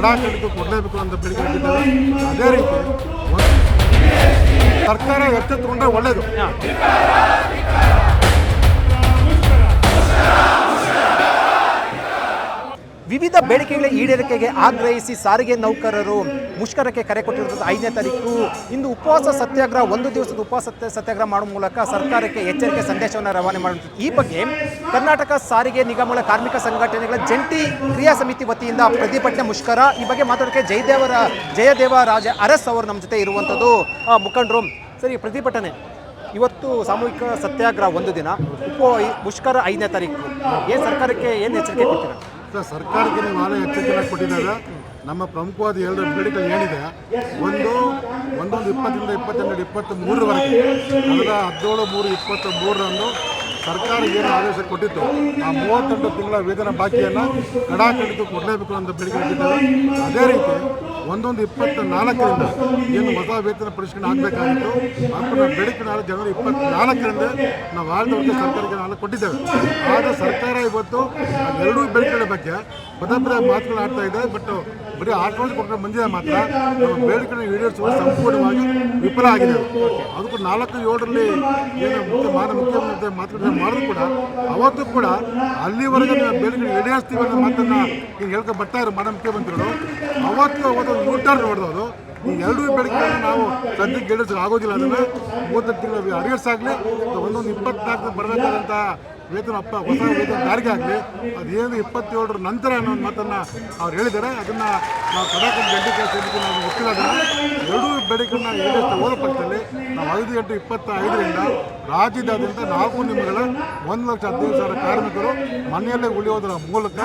ಕಡಾಖಂಡಿತ ಕೊಡಲೇಬೇಕು ಅಂತ ಬೇಡಿಕೆ ಇಟ್ಟಿದ್ದೇವೆ ಅದೇ ರೀತಿ ಒಂದು ಸರ್ಕಾರ ಎಚ್ಚೆತ್ತುಕೊಂಡ್ರೆ ಒಳ್ಳೆಯದು ವಿವಿಧ ಬೇಡಿಕೆಗಳ ಈಡೇರಿಕೆಗೆ ಆಗ್ರಹಿಸಿ ಸಾರಿಗೆ ನೌಕರರು ಮುಷ್ಕರಕ್ಕೆ ಕರೆ ಕೊಟ್ಟಿರುವುದು ಐದನೇ ತಾರೀಕು. ಇಂದು ಉಪವಾಸ ಸತ್ಯಾಗ್ರಹ, ಒಂದು ದಿವಸದ ಉಪವಾಸ ಸತ್ಯಾಗ್ರಹ ಮಾಡುವ ಮೂಲಕ ಸರ್ಕಾರಕ್ಕೆ ಎಚ್ಚರಿಕೆ ಸಂದೇಶವನ್ನು ರವಾನೆ ಮಾಡುವಂತ ಈ ಬಗ್ಗೆ ಕರ್ನಾಟಕ ಸಾರಿಗೆ ನಿಗಮಗಳ ಕಾರ್ಮಿಕ ಸಂಘಟನೆಗಳ ಜಂಟಿ ಕ್ರಿಯಾ ಸಮಿತಿ ವತಿಯಿಂದ ಪ್ರತಿಭಟನೆ ಮುಷ್ಕರ, ಈ ಬಗ್ಗೆ ಮಾತಾಡೋಕ್ಕೆ ಜಯದೇವರ, ಜಯದೇವ ರಾಜ ಅರಸ್ ಅವರು ನಮ್ಮ ಜೊತೆ ಇರುವಂಥದ್ದು ಮುಖಂಡರು, ಸರಿ ಪ್ರತಿಭಟನೆ ಇವತ್ತು ಸಾಮೂಹಿಕ ಸತ್ಯಾಗ್ರಹ ಒಂದು ದಿನ, ಉಪ, ಮುಷ್ಕರ ಐದನೇ ತಾರೀಕು. ಏನು ಸರ್ಕಾರಕ್ಕೆ ಏನು ಎಚ್ಚರಿಕೆ ಕೊಡ್ತೀರಾ? ಸರ್ ಸರ್ಕಾರಕ್ಕೆ ನೀವು ನಾಳೆ ಎಚ್ಚರಿಕೆ ಕೊಟ್ಟಿದ್ದಾಗ ನಮ್ಮ ಪ್ರಮುಖವಾದ ಎರಡು ಬೇಡಿಕೆ ಏನಿದೆ, ಒಂದು ಒಂದೊಂದು ಇಪ್ಪತ್ತರಿಂದ ಇಪ್ಪತ್ತೆರಡು ಇಪ್ಪತ್ತ್ ಮೂರರವರೆಗೆ ಕಳೆದ ಹದಿನೇಳು ಮೂರು ಇಪ್ಪತ್ತ ಮೂರರಂದು ಸರ್ಕಾರ ಏನು ಆದೇಶ ಕೊಟ್ಟಿತ್ತು, ಆ ಮೂವತ್ತೆಂಟು ತಿಂಗಳ ವೇತನ ಬಾಕಿಯನ್ನು ಕಡಾಖಂಡಿತ ಕೊಡಲೇಬೇಕು ಅಂತ ಬೇಡಿಕೆ ಇಟ್ಟಿದ್ದೇವೆ ಅದೇ ರೀತಿ ಒಂದೊಂದು ಇಪ್ಪತ್ತ ನಾಲ್ಕರಿಂದ ಏನು ಹೊಸ ವೇತನ ಪರಿಷ್ಕರಣೆ ಆಗಬೇಕಾಗಿತ್ತು. ಅದನ್ನು ಬೆಳಕಿನ ಜನವರಿ ಜನವರಿ ಇಪ್ಪತ್ನಾಲ್ಕರಿಂದ ನಾವು ಆಡಳಿತ ಸರ್ಕಾರಕ್ಕೆ ನಾಳೆ ಕೊಟ್ಟಿದ್ದೇವೆ. ಆದರೆ ಸರ್ಕಾರ ಇವತ್ತು ಎರಡೂ ಬೇಡಿಕೆಗಳ ಬಗ್ಗೆ ಪದೇ ಮಾತುಗಳು ಆಡ್ತಾ ಇದೆ. ಬಟ್ ಬರೀ ಆಶ್ವಾಸ ಕೊಟ್ಟರೆ ಬಂದಿದೆ ಮಾತ್ರ. ನಮ್ಮ ಬೇಡಿಕೆಗಳನ್ನು ಈಡೇರಿಸುವ ಸಂಪೂರ್ಣವಾಗಿ ವಿಫಲ ಆಗಿದೆ. ಅದಕ್ಕೂ ನಾಲ್ಕು ಏಳರಲ್ಲಿ ಏನು ಮುಖ್ಯ ಮಾನ ಮುಖ್ಯಮಂತ್ರಿ ಮಾತುಕತೆ ಮಾಡಿದ್ರು ಕೂಡ ಅವತ್ತು ಕೂಡ ಅಲ್ಲಿವರೆಗೆ ಬೇಡಿಕೆ ಈಡೇರಿಸ್ತೀವಿ ಅನ್ನೋ ಮಾತನ್ನು ಈಗ ಹೇಳ್ಕೊಂಡು ಬರ್ತಾ ಇರೋ ಮಾನ ಮುಖ್ಯಮಂತ್ರಿಗಳು. ಅವತ್ತು ಅವತ್ತು ಯೂ ಟರ್ನ್ ನೋಡಿದವರು ಈ ಎರಡೂ ಬೆಳಗ್ಗೆ ನಾವು ಸದ್ಯಕ್ಕೆ ಗೆಲ್ಲಿಸಲು ಆಗೋದಿಲ್ಲ ಅದನ್ನು ಮೂವತ್ತು ತಿಂಗಳು ಅರಿಯರ್ಸ್ ಆಗಲಿ ಒಂದೊಂದು ಇಪ್ಪತ್ನಾಲ್ಕು ಬರಬೇಕಾದಂಥ ವೇತನ ಅಪ್ಪ ಹೊಸ ವೇತನ ಜಾರಿಗೆ ಆಗಲಿ, ಅದೇನು ಇಪ್ಪತ್ತೇಳರ ನಂತರ ಅನ್ನೋ ಮಾತನ್ನು ಅವ್ರು ಹೇಳಿದ್ದಾರೆ. ಅದನ್ನು ನಾವು ಕಡಾಕ ಗಂಟೆ ಸಮಿತಿ ನಾವು ಅದನ್ನು ಎರಡೂ ಬೇಡಿಕೆಗಳನ್ನ ಈಡೇರಿಸ್ತಾ ಹೋದ ಪಕ್ಷದಲ್ಲಿ ನಾವು ಐದು ಎಂಟು ಇಪ್ಪತ್ತ ಐದರಿಂದ ರಾಜ್ಯದಾದ್ಯಂತ ನಾಲ್ಕು ನಿಮಿಷಗಳ ಒಂದು ಲಕ್ಷ ಹದಿನೈದು ಸಾವಿರ ಕಾರ್ಮಿಕರು ಮನೆಯಲ್ಲೇ ಉಳಿಯೋದರ ಮೂಲಕ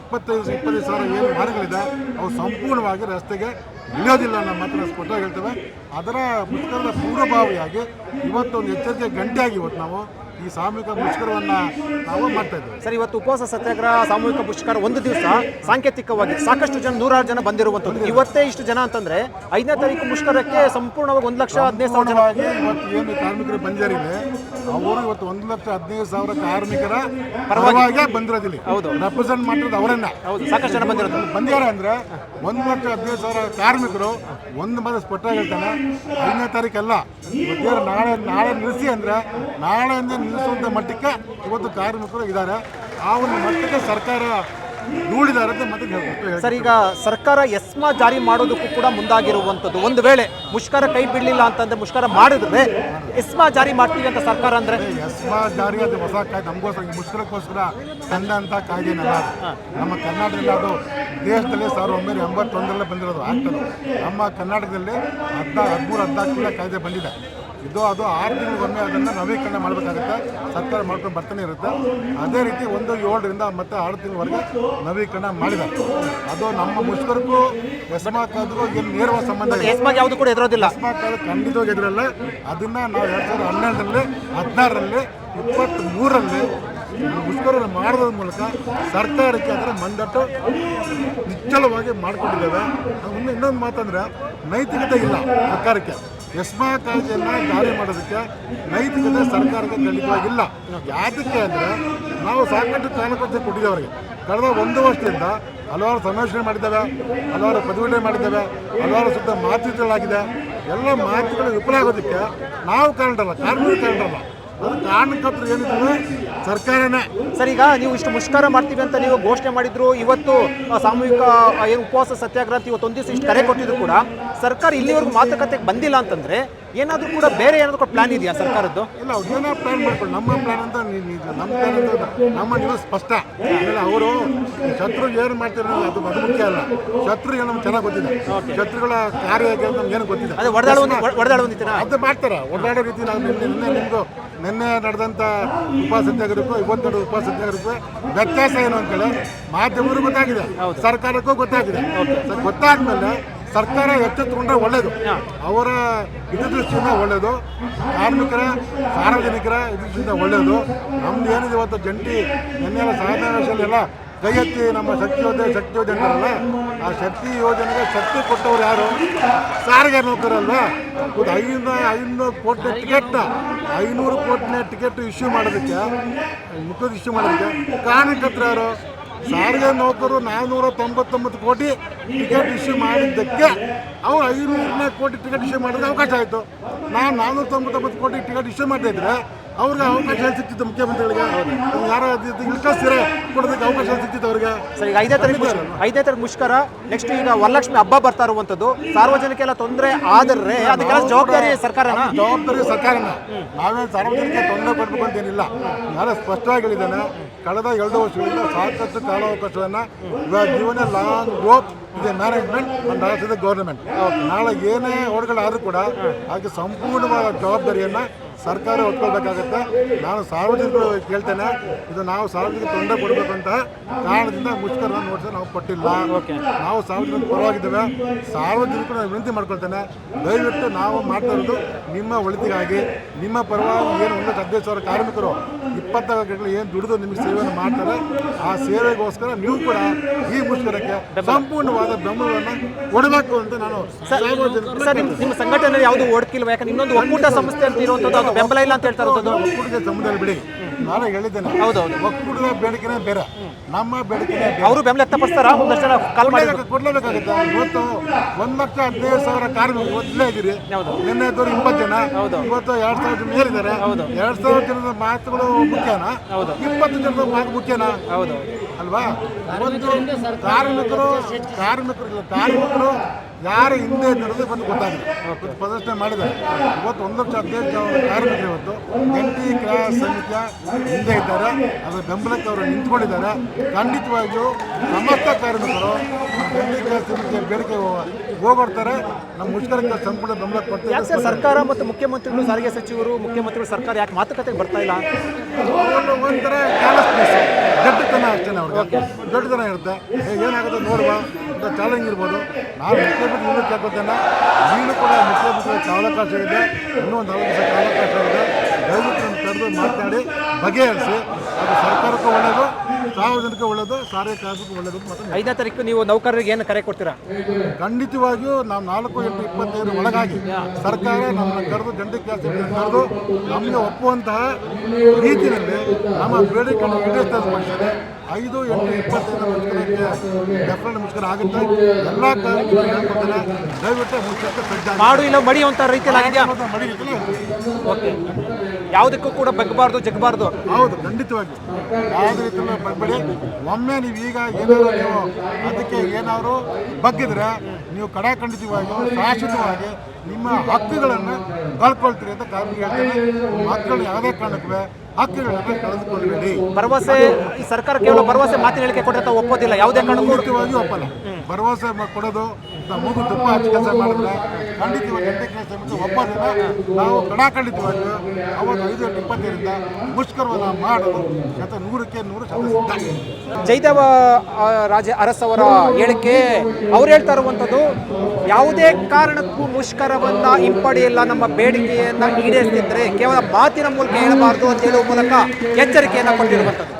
ಇಪ್ಪತ್ತೈದು ಇಪ್ಪತ್ತೈದು ಸಾವಿರ ಏನು ಮನೆಗಳಿದೆ ಅವು ಸಂಪೂರ್ಣವಾಗಿ ರಸ್ತೆಗೆ ಇಳಿಯೋದಿಲ್ಲ ಅನ್ನೋ ಮಾತನ್ನು ಸ್ಪಷ್ಟವಾಗಿ ಹೇಳ್ತೇವೆ. ಅದರ ಮುಷ್ಕರದ ಪೂರ್ವಭಾವಿಯಾಗಿ ಇವತ್ತು ಒಂದು ಎಚ್ಚರಿಕೆ ಗಂಟೆಯಾಗಿ ಇವತ್ತು ನಾವು ಈ ಸಾಮೂಹಿಕ ಮುಷ್ಕರವನ್ನು ನಾವು ಮಾಡ್ತಾ ಇದ್ದೇವೆ. ಸರ್ ಇವತ್ತು ಉಪವಾಸ ಸತ್ಯಾಗ್ರಹ ಸಾಮೂಹಿಕ ಮುಷ್ಕರ ಒಂದು ದಿವಸ ಸಾಂಕೇತಿಕವಾಗಿ ಸಾಕಷ್ಟು ಜನ ನೂರಾರು ಜನ ಬಂದಿರುವಂಥದ್ದು. ಇವತ್ತೇ ಇಷ್ಟು ಜನ ಅಂತಂದ್ರೆ ಐದನೇ ತಾರೀಕು ಮುಷ್ಕರಕ್ಕೆ ಸಂಪೂರ್ಣವಾಗಿ ಒಂದು ಲಕ್ಷ ಹದಿನೈದು ಸಾವಿರ ಜನ. ಇವತ್ತು ಏನು ಕಾರ್ಮಿಕರು ಬಂದಿದ್ದಾರೆ ಅವರು ಇವತ್ತು ಒಂದು ಲಕ್ಷ ಹದಿನೈದು ಸಾವಿರ ಕಾರ್ಮಿಕರ ಪರವಾಗಿ ಬಂದಿರೋದಿಲ್ಲ. ಹೌದು. ರೆಪ್ರೆಸೆಂಟ್ ಮಾಡಿರೋದು ಅವರನ್ನ. ಹೌದು. ಸಾಕಷ್ಟು ಜನ ಬಂದಿರೋದು. ಬಂದಿದ್ದಾರೆ ಅಂದ್ರೆ ಒಂದು ಲಕ್ಷ ಹದಿನೈದು ಸಾವಿರ ಕಾರ್ಮಿಕರು ಒಂದು ಮಾತ್ರ ಸ್ಪಷ್ಟ ಹೇಳ್ತಾನೆ. ಐದನೇ ತಾರೀಕಲ್ಲ. ಇವತ್ತೇನು ನಾಳೆ ನಾಳೆ ನಿಲ್ಲಿಸಿ ಅಂದ್ರೆ ನಾಳೆಯಿಂದ ನಿಲ್ಲಿಸುವಂಥ ಮಟ್ಟಕ್ಕೆ ಇವತ್ತು ಕಾರ್ಮಿಕರು ಇದ್ದಾರೆ. ಆ ಒಂದು ಮಟ್ಟಕ್ಕೆ ಸರ್ಕಾರ ದೂಡಿದ್ದಾರೆ ಅಂತ ಮತ್ತೆ ಹೇಳ್ಬೇಕು ಸರ್ ಈಗ ಸರ್ಕಾರ ಎಸ್ಮಾ ಜಾರಿ ಮಾಡೋದಕ್ಕೂ ಕೂಡ ಮುಂದಾಗಿರುವಂಥದ್ದು. ಒಂದು ವೇಳೆ ಮುಷ್ಕರ ಕೈ ಬಿಡಲಿಲ್ಲ ಅಂತಂದ್ರೆ ಮುಷ್ಕರ ಮಾಡಿದ್ರೆ ಎಸ್ಮಾ ಜಾರಿ ಮಾಡ್ತೀವಿ ಅಂತ ಸರ್ಕಾರ ಅಂದ್ರೆ? ಎಸ್ಮಾ ಜಾರಿ ಅದು ಹೊಸ ಕಾಯ್ದೆ ನಮಗೋಸ್ಕರ ಮುಷ್ಕರಕ್ಕೋಸ್ಕರ ಕಾಯ್ದೆನಲ್ಲ ಅದು. ನಮ್ಮ ಕರ್ನಾಟಕದಲ್ಲಿ ಅದು ದೇಶದಲ್ಲಿ ಸಾವಿರದ ಒಂಬೈನೂರ ಎಂಬತ್ತೊಂದರಲ್ಲೇ ಬಂದಿರೋದು ಆಗ್ತದೆ. ನಮ್ಮ ಕರ್ನಾಟಕದಲ್ಲಿ ಹದಿನಾ ಹದಿಮೂರು ಹದಿನಾಲ್ಕು ಕಾಯ್ದೆ ಬಂದಿದೆ. ಇದು ಅದು ಆರು ತಿಂಗಳಿಗೊಮ್ಮೆ ಅದನ್ನು ನವೀಕರಣ ಮಾಡಬೇಕಾಗುತ್ತೆ. ಸರ್ಕಾರ ಮಾಡ್ಕೊಂಡು ಬರ್ತಾನೆ ಇರುತ್ತೆ. ಅದೇ ರೀತಿ ಒಂದು ಏಳರಿಂದ ಮತ್ತೆ ಆರು ತಿಂಗಳವರೆಗೆ ನವೀಕರಣ ಮಾಡಿದ್ದಾರೆ. ಅದು ನಮ್ಮ ಮುಷ್ಕರಕ್ಕೂ ಎಸ್ಮಾ ಕಾಯ್ದೆಗೂ ಏನು ನೇರವಾದ ಸಂಬಂಧ ಯಾವುದು ಕೂಡ ಎದುರೋದಿಲ್ಲ. ಅದು ಖಂಡಿತವಾಗಿ ಎದುರಲ್ಲ. ಅದನ್ನ ನಾವು ಎರಡು ಸಾವಿರದ ಹನ್ನೆರಡರಲ್ಲಿ ಹದಿನಾರರಲ್ಲಿ ಇಪ್ಪತ್ತ್ ಮೂರರಲ್ಲಿ ಮುಷ್ಕರ ಮಾಡೋದ್ರ ಮೂಲಕ ಸರ್ಕಾರಕ್ಕೆ ಅದರ ಮಂದಟ್ಟು ನಿಚ್ಚಳವಾಗಿ ಮಾಡಿಕೊಂಡಿದ್ದೇವೆ. ಇನ್ನೊಂದು ಮಾತಂದ್ರೆ ನೈತಿಕತೆ ಇಲ್ಲ ಸರ್ಕಾರಕ್ಕೆ. ಎಸ್ಮಾ ಕಾಯ್ದೆಯನ್ನು ಜಾರಿ ಮಾಡೋದಕ್ಕೆ ನೈತಿಕತೆ ಸರ್ಕಾರಕ್ಕೆ ಖಂಡಿತವಾಗಿಲ್ಲ. ಯಾತಕ್ಕೆ ಅಂದರೆ ನಾವು ಸಾಕಷ್ಟು ಕಾಲಕೋಚ ಕೊಟ್ಟಿದ್ದೇವೆ ಅವರಿಗೆ. ಕಳೆದ ಒಂದು ವರ್ಷದಿಂದ ಹಲವಾರು ಸಮಾವೇಶನೆ ಮಾಡಿದ್ದೇವೆ, ಹಲವಾರು ಪ್ರತಿಭಟನೆ ಮಾಡಿದ್ದೇವೆ, ಹಲವಾರು ಸುತ್ತ ಮಾತುಗಳಾಗಿದೆ ಎಲ್ಲ ಮಾತುಗಳು ವಿಫಲ ಆಗೋದಕ್ಕೆ ನಾವು ಕಾರಣರಲ್ಲ ಕಾರ್ಮಿಕರು ಕಾರಣರಲ್ಲ ಅದು ಕಾರಣಕರ್ತರು ಏನಿದ್ರು ಸರ್ಕಾರನೇ. ಸರ್ ಈಗ ನೀವು ಇಷ್ಟು ಮುಷ್ಕರ ಮಾಡ್ತೀವಿ ಅಂತ ನೀವು ಘೋಷಣೆ ಮಾಡಿದ್ರು ಇವತ್ತು ಸಾಮೂಹಿಕ ಏನು ಉಪವಾಸ ಸತ್ಯಾಗ್ರಹ ಇವತ್ತು ಒಂದು ದಿವಸ ಇಷ್ಟು ಕರೆ ಕೊಟ್ಟಿದ್ರು ಕೂಡ ಸರ್ಕಾರ ಇಲ್ಲಿವರೆಗೂ ಮಾತುಕತೆಗೆ ಬಂದಿಲ್ಲ ಅಂತಂದ್ರೆ ಏನಾದರೂ ಕೂಡ ಬೇರೆ ಏನಾದರೂ ಪ್ಲಾನ್ ಇದೆಯಾ ಸರ್ಕಾರದ್ದು? ಇಲ್ಲ ಅವ್ರು ಏನೋ ಪ್ಲಾನ್ ಮಾಡ್ಕೊಂಡು ನಮ್ಮ ಪ್ಲಾನ್ ಅಂತ ನಮ್ಮ ಪ್ಲಾನ್ ಅಂತ ನಮ್ಮ ನೀವು ಸ್ಪಷ್ಟ. ಆಮೇಲೆ ಅವರು ಶತ್ರು ಏನು ಮಾಡ್ತಾರೆ ಅದು ಅದು ಮುಖ್ಯ ಅಲ್ಲ. ಶತ್ರು ಏನೋ ನಮ್ಗೆ ಚೆನ್ನಾಗಿ ಗೊತ್ತಿದೆ. ಶತ್ರುಗಳ ಕಾರ್ಯ ನಮ್ಗೆ ಏನು ಗೊತ್ತಿದೆ. ಅದೇ ಹೊಡೆದಾಳ ಹೊಡೆದಾಡೋ ಒಂದಿತ್ತಿನ ಅದು ಮಾಡ್ತಾರೆ. ಓಡಾಡೋ ರೀತಿ ನಾವು ನಿಮ್ಗೂ ನಿನ್ನೆ ನಡೆದಂಥ ಉಪ ಸತ್ಯಾಗ್ರಹಕ್ಕೂ ಇವತ್ತು ನಡೆದ ಉಪ ಸತ್ಯಾಗ್ರಹಕ್ಕೂ ವ್ಯತ್ಯಾಸ ಏನು ಅಂತೇಳಿ ಮಾಧ್ಯಮರು ಗೊತ್ತಾಗಿದೆ. ಸರ್ಕಾರಕ್ಕೂ ಗೊತ್ತಾಗಿದೆ. ಗೊತ್ತಾದ್ಮೇಲೆ ಸರ್ಕಾರ ಎಚ್ಚೆತ್ತುಕೊಂಡ್ರೆ ಒಳ್ಳೆಯದು ಅವರ ಹಿತದೃಷ್ಟಿಯಿಂದ ಒಳ್ಳೆಯದು ಕಾರ್ಮಿಕರ ಸಾರ್ವಜನಿಕರ ದೃಷ್ಟಿಯಿಂದ ಒಳ್ಳೆಯದು ನಮ್ದು ಏನಿದೆ ಇವತ್ತು ಜಂಟಿ ನಿನ್ನೆಲ್ಲ ಸಹಕಾರ ಎಲ್ಲ ಕೈ ಎತ್ತಿ ನಮ್ಮ ಶಕ್ತಿ ಯೋಜನೆ ಶಕ್ತಿ ಯೋಜನೆ ಅಲ್ಲ ಆ ಶಕ್ತಿ ಯೋಜನೆಗೆ ಶಕ್ತಿ ಕೊಟ್ಟವ್ರು ಯಾರು? ಸಾರಿಗೆ ನೌಕರಲ್ವಾ ಒಂದು ಐನೂರ ಐನೂರು ಕೋಟಿ ಟಿಕೆಟ್, ಐನೂರು ಕೋಟಿನ ಟಿಕೆಟ್ ಇಶ್ಯೂ ಮಾಡೋದಕ್ಕೆ, ಮುಖದ ಇಶ್ಯೂ ಮಾಡೋದಕ್ಕೆ ಕಾರಣಕರ್ತರು ಯಾರು? ಸಾರಿಗೆ ನೌಕರು ನಾನ್ನೂರ ತೊಂಬತ್ತೊಂಬತ್ತು ಕೋಟಿ ಟಿಕೆಟ್ ಇಶ್ಯೂ ಮಾಡಿದ್ದಕ್ಕೆ ಅವ್ರು ಐನೂರನೇ ಕೋಟಿ ಟಿಕೆಟ್ ಇಶ್ಯೂ ಮಾಡೋದಕ್ಕೆ ಅವಕಾಶ ಆಯಿತು. ನಾನು ನಾನ್ನೂರ ತೊಂಬತ್ತೊಂಬತ್ತು ಕೋಟಿ ಟಿಕೆಟ್ ಇಶ್ಯೂ ಮಾಡ್ತಾ ಇದ್ರೆ ಅವ್ರಿಗೆ ಅವಕಾಶ ಸಿಕ್ತಿತ್ತು ಮುಖ್ಯಮಂತ್ರಿಗಳಿಗೆ. ಯಾರು ಇಳ್ಕಸ್ತೀರ ಕೊಡೋದಕ್ಕೆ ಅವಕಾಶ ಸಿಕ್ತಿತ್ತು ಅವ್ರಿಗೆ. ಸರ್ ಈಗ ಐದನೇ ತಾರೀಕು ಐದೇ ತಾರೀಕು ಮುಷ್ಕರ ನೆಕ್ಸ್ಟ್ ಈಗ ವರಲಕ್ಷ್ಮಿ ಹಬ್ಬ ಬರ್ತಾ ಇರುವಂಥದ್ದು. ಸಾರ್ವಜನಿಕೆಲ್ಲ ತೊಂದರೆ ಆದರೆ ಅದಕ್ಕೆಲ್ಲ ಜವಾಬ್ದಾರಿ ಸರ್ಕಾರನ? ಜವಾಬ್ದಾರಿ ಸರ್ಕಾರನ. ನಾವೇ ಸಾರ್ವಜನಿಕ ತೊಂದರೆ ಕೊಡಬೇಕು ಅಂತೇನಿಲ್ಲ ನಾನು ಸ್ಪಷ್ಟವಾಗಿ ಹೇಳಿದ್ದೇನೆ ಕಳೆದ ಎರಡು ವರ್ಷಗಳಿಂದ ಸಾಕಷ್ಟು ಕಾಲಾವಕಾಶವನ್ನು ಜೀವನ ಲಾಂಗ್ ಗ್ರೋತ್ ಇದೆ management and also the government ನಾಳೆ ಏನೇ ಓಡ್ಗಳಾದರೂ ಕೂಡ ಅದಕ್ಕೆ ಸಂಪೂರ್ಣವಾದ ಜವಾಬ್ದಾರಿಯನ್ನು ಸರ್ಕಾರ ಹೊತ್ಕೊಳ್ಬೇಕಾಗತ್ತೆ ನಾನು ಸಾರ್ವಜನಿಕರು ಕೇಳ್ತೇನೆ. ಇದು ನಾವು ಸಾರ್ವಜನಿಕ ತೊಂದರೆ ಕೊಡಬೇಕಂತ ಅಂತ ಕಾರಣದಿಂದ ಮುಷ್ಕರ ನೋಟಿಸ್ ನಾವು ಕೊಟ್ಟಿಲ್ಲ. ನಾವು ಸಾರ್ವಜನಿಕ ಪರವಾಗಿದ್ದೇವೆ. ಸಾರ್ವಜನಿಕರು ನಾನು ವಿನಂತಿ ಮಾಡ್ಕೊಳ್ತೇನೆ. ದಯವಿಟ್ಟು ನಾವು ಮಾಡ್ತಾ ಇರೋದು ನಿಮ್ಮ ಒಳಿತಿಗಾಗಿ. ನಿಮ್ಮ ಪರವಾಗಿ ಏನು ಒಂದು ಹದಿನೈದು ಸಾವಿರ ಕಾರ್ಮಿಕರು ಇಪ್ಪತ್ತಾರು ಗಂಟೆಗಳು ಏನು ದುಡಿದು ನಿಮಗೆ ಸೇವೆಯನ್ನು ಮಾಡ್ತಾರೆ ಆ ಸೇವೆಗೋಸ್ಕರ ನೀವು ಕೂಡ ಈ ಮುಷ್ಕರಕ್ಕೆ ಸಂಪೂರ್ಣವಾದ ಬೆಂಬಲವನ್ನು ಕೊಡಬೇಕು ಅಂತ ನಾನು ಸಾರ್ವಜನಿಕರು ಸರ್ ನಿಮ್ಮ ಸಂಘಟನೆ ಯಾವುದು ಓಡ್ಕಿಲ್ವ ಯಾಕಂದ್ರೆ ಇನ್ನೊಂದು ಒಕ್ಕೂಟ ಸಂಸ್ಥೆ ಅಂತ ಇರುವಂಥದ್ದು ಬೆಂಬಲ ಇಲ್ಲ ಅಂತ ಹೇಳ್ತಾರೆ ಇರೋದು. ಒಕ್ಕೂಟದ ಸಮುದಾಯ ಬಿಡಿ. ನಾನು ಹೇಳಿದ್ದೇನೆ. ಹೌದೌದು. ಒಕ್ಕೂಟದ ಬೇಡಿಕೆನೇ ಬೇರೆ. ನಮ್ಮ ಬೇಡಿಕೆನೇ ಅವರು ಬೆಂಬಲ ವ್ಯಕ್ತಪಡಿಸ್ತಾರ? ಒಂದಷ್ಟು ಜನ ಕಾಲ್ ಮಾಡಿದ್ರು. ಕೊಡ್ಲೇಬೇಕಾಗುತ್ತೆ. ಇವತ್ತು ಒಂದು ಲಕ್ಷ ಹದಿನೈದು ಸಾವಿರ ಕಾರ್ಮಿಕರು ಇವತ್ತೇ ಇದ್ದೀರಿ. ನಿನ್ನೆ ಇದ್ದವ್ರು ಇಪ್ಪತ್ತು ಜನ. ಹೌದು. ಇವತ್ತು ಎರಡು ಸಾವಿರ ಜನ ಮೇಲಿದ್ದಾರೆ. ಹೌದು. ಎರಡ್ ಸಾವಿರ ಜನದ ಮಾತುಗಳು ಮುಖ್ಯನಾ. ಇಪ್ಪತ್ತು ಜನದ ಮಾತು ಮುಖ್ಯನಾ? ಹೌದು. ಅಲ್ವಾ? ಇವತ್ತು ಕಾರ್ಮಿಕರು ಕಾರ್ಮಿಕರು ಕಾರ್ಮಿಕರು ಯಾರು ಹಿಂದೆ ನಡೆದು ಬಂದು ಗೊತ್ತಾಗಿದೆ ಪ್ರದರ್ಶನ ಮಾಡಿದ್ದಾರೆ. ಇವತ್ತು ಒಂದು ಲಕ್ಷ ಹದಿನೈದು ಸಾವಿರ ಕಾರ್ಮಿಕರು ಇವತ್ತು ಎನ್ ಟಿ ಕ್ರಾಸ್ ಸಮಿತಿಯ ಹಿಂದೆ ಇದ್ದಾರೆ. ಅದರ ಬೆಂಬಲಕ್ಕೆ ಅವರು ನಿಂತ್ಕೊಂಡಿದ್ದಾರೆ. ಖಂಡಿತವಾಗಿಯೂ ಸಮಸ್ತ ಕಾರ್ಮಿಕರು ಎನ್ ಟಿ ಕ್ರಾಸ್ ಸಮಿತಿಯ ಬೇಡಿಕೆ ಹೋಗ್ಬಿಡ್ತಾರೆ ನಮ್ಮ ಮುಷ್ಕರಕ್ಕೆ ಸಂಪೂರ್ಣ ಬೆಂಬಲ ಕೊಡ್ತಾರೆ ಸರ್ಕಾರ ಮತ್ತು ಮುಖ್ಯಮಂತ್ರಿಗಳು ಸಾರಿಗೆ ಸಚಿವರು ಮುಖ್ಯಮಂತ್ರಿಗಳು ಸರ್ಕಾರ ಯಾಕೆ ಮಾತುಕತೆಗೆ ಬರ್ತಾ ಇಲ್ಲ? ಒಂಥರ ದೊಡ್ಡತನ ಅಷ್ಟೇ ಅವ್ರಿಗೆ ದೊಡ್ಡತನ ಇರುತ್ತೆ. ಏನಾಗುತ್ತೆ ನೋಡುವ. ಅಂತ ಚಾಲೆಂಜ್ ಇರ್ಬೋದು. ನಾನು ಮುಖ್ಯಮಂತ್ರಿ ಇನ್ನೂ ಕೇಳ್ಕೊತೇನೆ. ನೀನು ಕೂಡ ಮುಖ್ಯಮಂತ್ರಿ ಕಾಲಾವಕಾಶ ಇದೆ. ಇನ್ನೂ ಒಂದು ಅವಕಾಶ ದಿವಸ ಕಾಲಾವಕಾಶ ಇದೆ. ದಯವಿಟ್ಟು ನಮ್ಮ ಕರೆದು ಮಾತನಾಡಿ ಬಗೆಹರಿಸಿ. ಅದು ಸರ್ಕಾರಕ್ಕೂ ಒಳ್ಳೆಯದು ಸಾರ್ವಜನಿಕ ಒಳ್ಳೆಯದು ಸಾರಿಗೆ ಕಾರ್ಮಿಕರು ಒಳ್ಳೆಯದು ಮತ್ತು ಐದನೇ ತಾರೀಕು ನೀವು ನೌಕರರಿಗೆ ಏನು ಕರೆ ಕೊಡ್ತೀರಾ? ಖಂಡಿತವಾಗಿಯೂ ನಾವು ನಾಲ್ಕು ಎಂಟು ಇಪ್ಪತ್ತೈದು ಒಳಗಾಗಿ ಸರ್ಕಾರ ನಮ್ಮನ್ನು ಕರೆದು ಜಂಟಿ ಕೆಲಸ ಕರೆದು ನಮಗೆ ಒಪ್ಪುವಂತಹ ರೀತಿಯಲ್ಲಿ ನಮ್ಮ ಬೇಡಿಕೆಯನ್ನು ಈಡೇರಿಸಿದ ಪಕ್ಷದಲ್ಲಿ ಐದು ಎಂಟು ಇಪ್ಪತ್ತೈದು ಮುಷ್ಕರಕ್ಕೆ ಡೆಫಿನೆಟ್ ಮುಷ್ಕರ ಆಗುತ್ತೆ. ಎಲ್ಲ ಹೇಳ್ಕೊತಾರೆ ದಯವಿಟ್ಟು ಮುಷ್ಕರಕ್ಕೆ ಸಜ್ಜಾಗಿ. ಮಾಡು ಇಲ್ಲ ಮಡಿ ಅಂತ ರೀತಿಯಲ್ಲಿ ಮಡಿ ಓಕೆ. ಯಾವುದಕ್ಕೂ ಕೂಡ ಬಗ್ಗಬಾರ್ದು ಜಗ್ಬಾರ್ದು ಹೌದು ಖಂಡಿತವಾಗಿ. ಯಾವುದೇ ರೀತಿಯಲ್ಲೂ ಬಗ್ಬೇಡಿ ಒಮ್ಮೆ ನೀವು ಈಗ ಏನಾದ್ರು ನೀವು ಅದಕ್ಕೆ ಏನಾದ್ರು ಬಗ್ಗಿದ್ರೆ ನೀವು ಕಡಾಖಂಡಿತವಾಗಿ ಶಾಶ್ವತವಾಗಿ ನಿಮ್ಮ ಹಕ್ಕುಗಳನ್ನು ಕಳ್ಕೊಳ್ತೀರಿ ಅಂತ ಕಾರಣ ಹೇಳ್ತೀನಿ. ಮಕ್ಕಳು ಯಾವುದೇ ಕಾರಣಕ್ಕೂ ಹಕ್ಕುಗಳನ್ನು ಕಳೆದುಕೊಳ್ಳಬೇಡಿ ಭರವಸೆ ಈ ಸರ್ಕಾರ ಕೇವಲ ಭರವಸೆ ಮಾತಿನ ಹೇಳಿಕೆ ಕೊಟ್ಟಂತ ಒಪ್ಪೋದಿಲ್ಲ. ಯಾವುದೇ ಕಾರಣಕ್ಕೂ. ಖಂಡಿತವಾಗಿ ಒಪ್ಪಲ್ಲ. ಭರವಸೆ ಕೊಡೋದು ಮೂಗು ತುಪ್ಪ ಹಚ್ಚಿ ಕೆಲಸ ಮಾಡಿದ್ರೆ ಖಂಡಿತವಾಗಿ ಗಂಟೆ ಕೆಲಸ ಬಿಟ್ಟು ನಾವು ಕಡಾಖಂಡಿತವಾಗಿ ಅವತ್ತು ಐದು ಗಂಟೆ ಇಪ್ಪತ್ತೈದರಿಂದ ಮುಷ್ಕರವನ್ನು ಮಾಡೋದು ಶತ ನೂರಕ್ಕೆ ನೂರು ಶತ ಜೈದೇವ ರಾಜ ಅರಸ್ ಅವರ ಹೇಳಿಕೆ, ಅವ್ರು ಹೇಳ್ತಾ ಇರುವಂಥದ್ದು, ಯಾವುದೇ ಕಾರಣಕ್ಕೂ ಮುಷ್ಕರವನ್ನ ಹಿಂಪಡೆಯಲ್ಲ, ನಮ್ಮ ಬೇಡಿಕೆಯನ್ನ ಈಡೇರಿಸಿದ್ರೆ ಕೇವಲ ಮಾತಿನ ಮೂಲಕ ಹೇಳಬಾರ್ದು ಅಂತ ಹೇಳುವ ಮೂಲಕ ಎಚ್ಚರಿಕೆಯನ್ನು ಕೊಟ್ಟಿರುವಂಥದ್ದು.